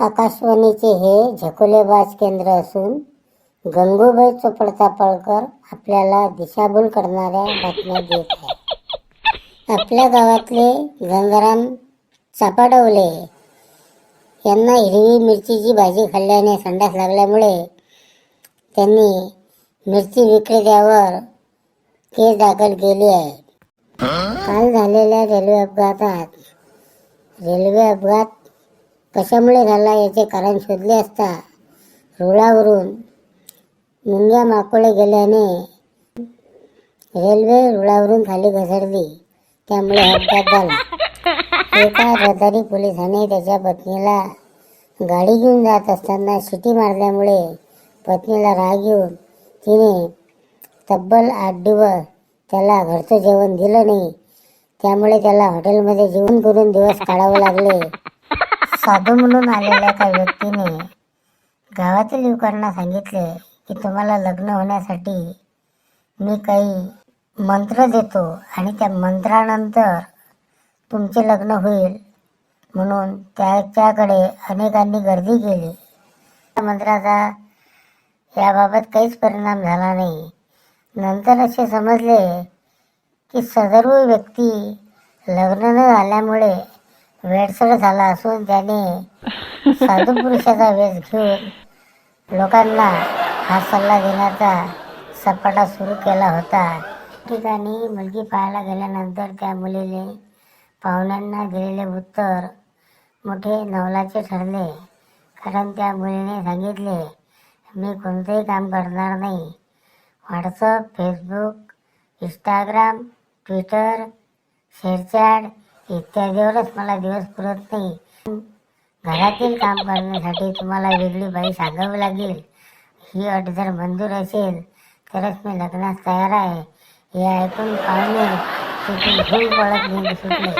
आकाशवाणीचे हे झकोलेबाज केंद्र असून गंगूबाई चोपडतापळकर आपल्याला दिशाभूल करणाऱ्या बातम्या देत आहे आपल्या गावातले गंगाराम चापाडवले यांना हिरवी मिरचीची भाजी खाल्ल्याने संडास लागल्यामुळे त्यांनी मिरची विक्रेत्यावर केस दाखल केली आहे. काल झालेल्या रेल्वे अपघातात रेल्वे अपघात कशामुळे झाला याचे कारण शोधले असता रुळावरून मुंग्या माकोळे गेल्याने रेल्वे रुळावरून खाली घसरली. त्यामुळे अपघात झाला. एका रहदारी पोलिसाने त्याच्या पत्नीला गाडी घेऊन जात असताना शिटी मारल्यामुळे पत्नीला राग येऊन तिने तब्बल आठ दिवस त्याला घरचं जेवण दिलं नाही. त्यामुळे त्याला हॉटेलमध्ये जेवण करून दिवस काढावे लागले. साधू म्हणून आलेल्या एका व्यक्तीने गावातील युवकांना सांगितले की तुम्हाला लग्न होण्यासाठी मी काही मंत्र देतो आणि त्या मंत्रानंतर तुमचे लग्न होईल म्हणून त्याच्याकडे अनेकांनी गर्दी केली. त्या मंत्राचा याबाबत काहीच परिणाम झाला नाही. नंतर असे समजले की सदर्व व्यक्ती लग्न न झाल्यामुळे वेडसर झाला असून त्याने साधू पुरुषाचा वेश घेऊन लोकांना हा सल्ला देण्याचा सपाटा सुरू केला होता. ठिकाणी मुलगी पाहायला गेल्यानंतर त्या मुलीने पाहुण्यांना दिलेले उत्तर मोठे नवलाचे ठरले. कारण त्या मुलीने सांगितले मी कोणतेही काम करणार नाही. WhatsApp Facebook Instagram Twitter ShareChat इत्यादीवरच मला दिवस पुरत नाही. घरातील काम करण्यासाठी तुम्हाला वेगळी बाई सांगावी लागेल. ही अट जर मंजूर असेल तरच मी लग्नास तयार आहे. हे ऐकून पाहुणे तिथून धूळ पडत नाही सुटले.